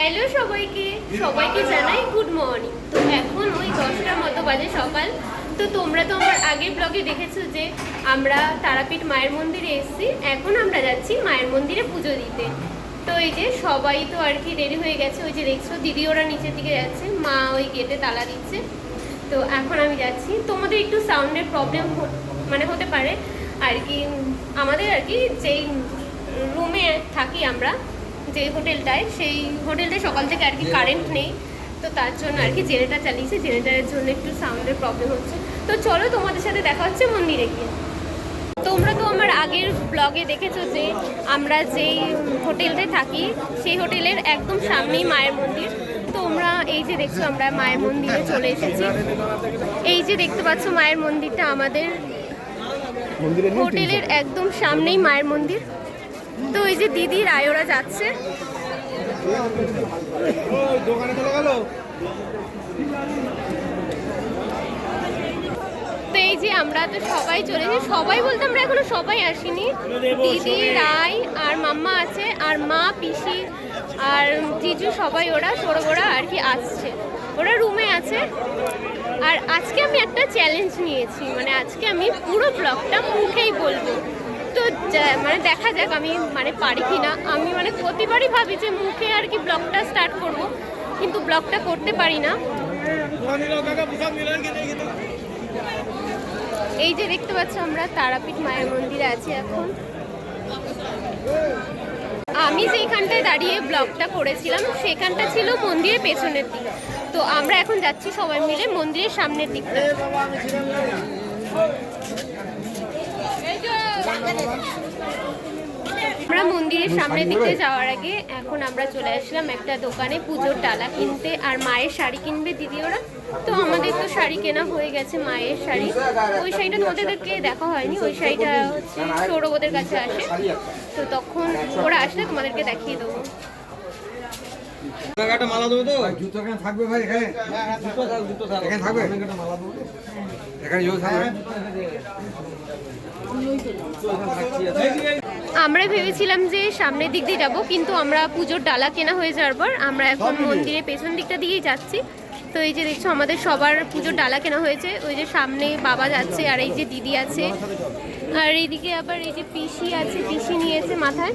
Hello সবাইকে। সবাইকে জানাই গুড মর্নিং তো এখন ওই দশটার মতো বাজে সকাল। তো তোমরা তো আমার আগের ব্লগে দেখেছ যে আমরা তারাপীঠ মায়ের মন্দিরে এসেছি। এখন আমরা যাচ্ছি মায়ের মন্দিরে পুজো দিতে। তো এই যে সবাই তো আর কি রেডি হয়ে গেছে। ওই যে দেখছ দিদি ওরা নিচের দিকে যাচ্ছে। মা ওই গেটে তালা দিচ্ছে। তো এখন আমি যাচ্ছি। তোমাদের একটু সাউন্ডের প্রবলেম মানে হতে পারে। আর কি আমাদের আর কি যেই রুমে থাকি আমরা যে হোটেলটায় সেই হোটেলটায় সকাল থেকে আর কি কারেন্ট নেই। তো তার জন্য আর কি জেনারেটার চালিয়েছে জেনারেটারের জন্য একটু সাউন্ডের প্রবলেম হচ্ছে। তো চলো তোমাদের সাথে দেখা হচ্ছে মন্দিরে গিয়ে। তোমরা তো আমার আগের ব্লগে দেখেছ যে আমরা যেই হোটেলটায় থাকি সেই হোটেলের একদম সামনেই মায়ের মন্দির। তোমরা এই যে দেখছ আমরা মায়ের মন্দিরে চলে এসেছি। এই যে দেখতে পাচ্ছ মায়ের মন্দিরটা আমাদের হোটেলের একদম সামনেই মায়ের মন্দির। তো এই যে দিদি রায়রা যাচ্ছে। তো এই যে আমরা তো সবাই চলে এসেছি সবাই বলতে আমরা এখনও সবাই আসিনি। দিদি রাই আর মাম্মা আছে, আর মা, পিসি আর জিজু সবাই ওরা সৌরভরা আর কি আসছে। ওরা রুমে আছে। আর আজকে আমি একটা চ্যালেঞ্জ নিয়েছি। মানে আজকে আমি পুরো ব্লগটা মুখেই বলব। তো মানে দেখা যাক আমি মানে পারি কি না আমি মানে প্রতিবারই ভাবি যে মুখে আর কি ব্লগটা স্টার্ট করব, কিন্তু ব্লগটা করতে পারি না। এই যে দেখতে পাচ্ছ আমরা তারাপীঠ মায়ের মন্দিরে আছি এখন। আমি যেখানটায় দাঁড়িয়ে ব্লগটা করেছিলাম, সেখানটা ছিল মন্দিরের পেছনের দিক। তো আমরা এখন যাচ্ছি সবাই মিলে মন্দিরের সামনের দিকটা। আমরা মন্দিরের সামনের দিকে যাওয়ার আগে এখন আমরা চলে আসলাম একটা দোকানে পুজোর ডালা কিনতে। আর মায়ের শাড়ি কিনবে দিদি ওরা তো আমাদের তো শাড়ি কেনা হয়ে গেছে মায়ের শাড়ি। ওই শাড়িটা তোমাদেরকে দেখা হয়নি, ওই শাড়িটা হচ্ছে সৌরভদের কাছে আসে। তো তখন ওরা আসলে তোমাদেরকে দেখিয়ে দেবো। একটা মালা দেবো তো? জুতো এখানে থাকবে ভাই এখানে? জুতো থাক জুতো থাক। এখানে থাকবে? একটা মালা দেবো। এখানে জুতো থাকবে? আমরা ভেবেছিলাম যে সামনের দিক দিয়ে যাব কিন্তু আমরা পুজোর ডালা কেনা হয়ে যাওয়ার পর আমরা এখন মন্দিরের পেছন দিকটা দিয়েই যাচ্ছি। তো এই যে দেখছ আমাদের সবার পুজোর ডালা কেনা হয়েছে। ওই যে সামনে বাবা যাচ্ছে আর এই যে দিদি আছে। আর এইদিকে আবার এই যে পিসি আছে পিসি নিয়েছে মাথায়।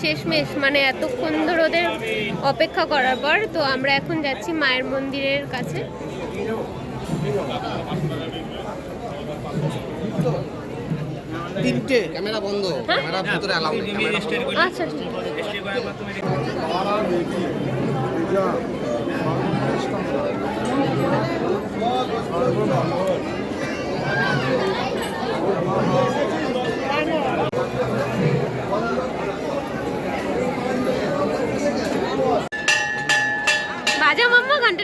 শেষমেশ মানে এতক্ষণ ধরে ওদের অপেক্ষা করার পর তো আমরা এখন যাচ্ছি মায়ের মন্দিরের কাছে তিনটে ক্যামেরা বন্ধ হ্যাঁ? ক্যামেরা ভিতরে। আচ্ছা ঠিক আছে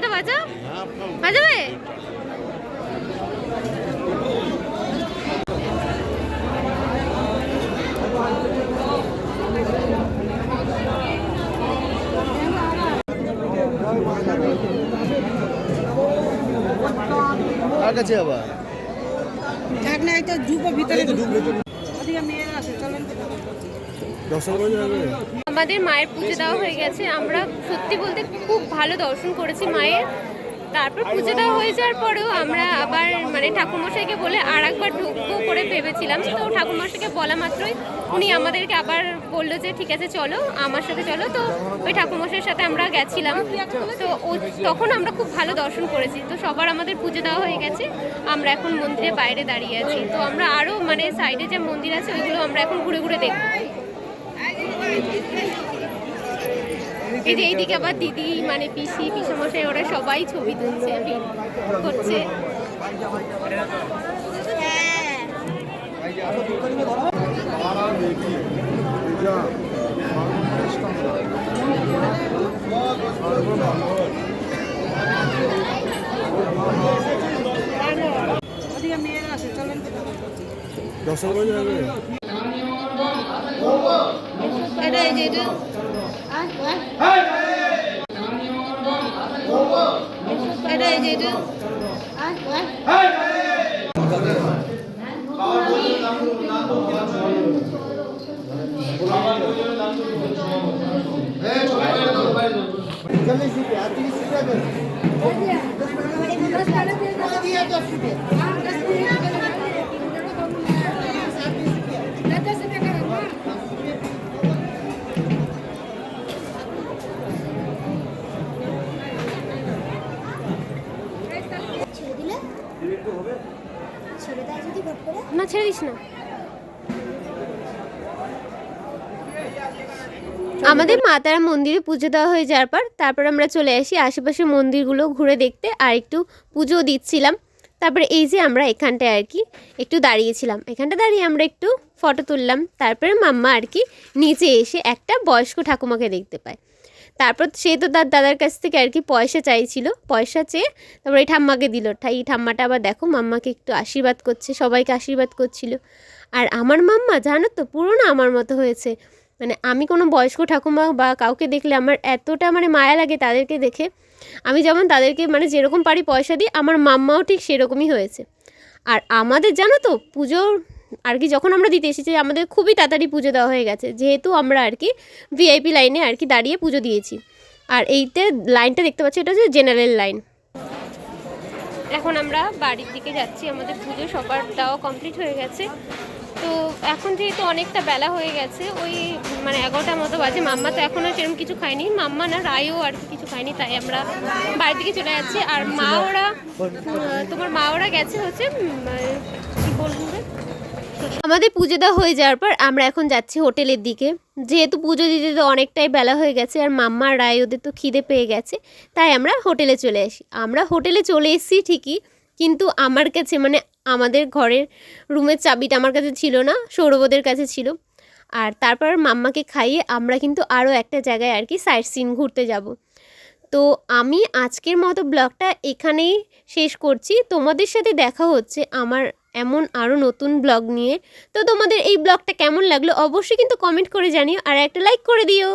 ঘন্টাটা বাজাও বাজাবে? কার কাছে আবার থাক না এই তো ঢুকো। ভিতরে। ঢুকো দর্শন করে যাবে আমাদের মায়ের পুজো দেওয়া হয়ে গেছে। আমরা সত্যি বলতে খুব ভালো দর্শন করেছি মায়ের। তারপর পুজো দেওয়া হয়ে যাওয়ার পরেও আমরা আবার মানে ঠাকুরমশাইকে বলে আর একবার ঢুকবো করে ভেবেছিলাম। তো ঠাকুরমশাইকে বলা মাত্রই উনি আমাদেরকে আবার বলল যে, ঠিক আছে, চলো, আমার সাথে চলো। তো ওই ঠাকুরমশাইয়ের সাথে আমরা গেছিলাম। তো ও- তখন আমরা খুব ভালো দর্শন করেছি। তো সবার আমাদের পুজো দেওয়া হয়ে গেছে। আমরা এখন মন্দিরের বাইরে দাঁড়িয়ে আছি। তো আমরা আরও মানে সাইডে যে মন্দির আছে, ওইগুলো আমরা এখন ঘুরে ঘুরে দেখব। এই যে এইদিকে আবার দিদি মানে পিসি পিসামশাই ওরা সবাই ছবি তুলছে করছে। দশ এটা এই যে এটা এটা এই যে এটা চল্লিশ রুপিয়া তিরিশ রুপিয়া দশ রুপিয়া না ছেড়ে দিস না। আমাদের মা তারা মন্দিরে পুজো দেওয়া হয়ে যাওয়ার পর তারপর আমরা চলে আসি আশেপাশের মন্দিরগুলো ঘুরে দেখতে আর একটু পুজো দিচ্ছিলাম। তারপরে এই যে আমরা এখানটায় আর কি একটু দাঁড়িয়েছিলাম। এখানটা দাঁড়িয়ে আমরা একটু ফটো তুললাম। তারপরে মাম্মা আর কি নিচে এসে একটা বয়স্ক ঠাকুমাকে দেখতে পায়। তারপর সে তো তার দাদার কাছ থেকে আর কি পয়সা চাইছিল। পয়সা চেয়ে তারপর এই ঠাম্মাকে দিল। ঠাই, এই ঠাম্মাটা আবার দেখো, মাম্মাকে একটু আশীর্বাদ করছে, সবাইকে আশীর্বাদ করছিল। আর আমার মাম্মা, জানো তো পুরো না আমার মতো হয়েছে। মানে আমি কোনো বয়স্ক ঠাকুমা বা কাউকে দেখলে আমার এতটা মানে মায়া লাগে তাদেরকে দেখে। আমি যেমন তাদেরকে মানে যেরকম পারি পয়সা দিই, আমার মাম্মাও ঠিক সেরকমই হয়েছে। আর আমাদের জানো তো, পুজোর আর কি যখন আমরা দিতে এসেছি, আমাদের খুবই তাড়াতাড়ি পুজো দেওয়া হয়ে গেছে। যেহেতু আমরা আর কি ভিআইপি লাইনে আর কি দাঁড়িয়ে পুজো দিয়েছি। আর এইতে লাইনটা দেখতে পাচ্ছি, এটা হচ্ছে জেনারেল লাইন এখন আমরা বাড়ির দিকে যাচ্ছি, আমাদের পুজো সবার দেওয়া কমপ্লিট হয়ে গেছে। তো এখন যেহেতু অনেকটা বেলা হয়ে গেছে, ওই মানে এগারোটার মতো বাজে। মাম্মা তো এখনও সেরকম কিছু খায়নি। মাম্মা না, রায়ও আর কি কিছু খায়নি, তাই আমরা বাড়ির দিকে চলে যাচ্ছি। আর মা ওরা, তোমার মা ওরা গেছে হচ্ছে কি বলব? আমাদের পুজো দেওয়া হয়ে যাওয়ার পর আমরা এখন যাচ্ছি হোটেলের দিকে। যেহেতু পুজো দিতে তো অনেকটাই বেলা হয়ে গেছে আর মাম্মা রায় ওদের তো খিদে পেয়ে গেছে, তাই আমরা হোটেলে চলে আসি। আমরা হোটেলে চলে এসেছি ঠিকই, কিন্তু আমার কাছে মানে আমাদের ঘরের রুমের চাবিটা আমার কাছে ছিল না, সৌরভদের কাছে ছিল। আর তারপর মাম্মাকে খাইয়ে আমরা কিন্তু আরও একটা জায়গায় আর কি সাইট সিন ঘুরতে যাব। তো আমি আজকের মতো ব্লগটা এখানেই শেষ করছি। তোমাদের সাথে দেখা হচ্ছে আমার এমন আরও নতুন ব্লগ নিয়ে। তো তোমাদের এই ব্লগটা কেমন লাগল অবশ্যই কিন্তু কমেন্ট করে জানিও, আর একটা লাইক করে দিও।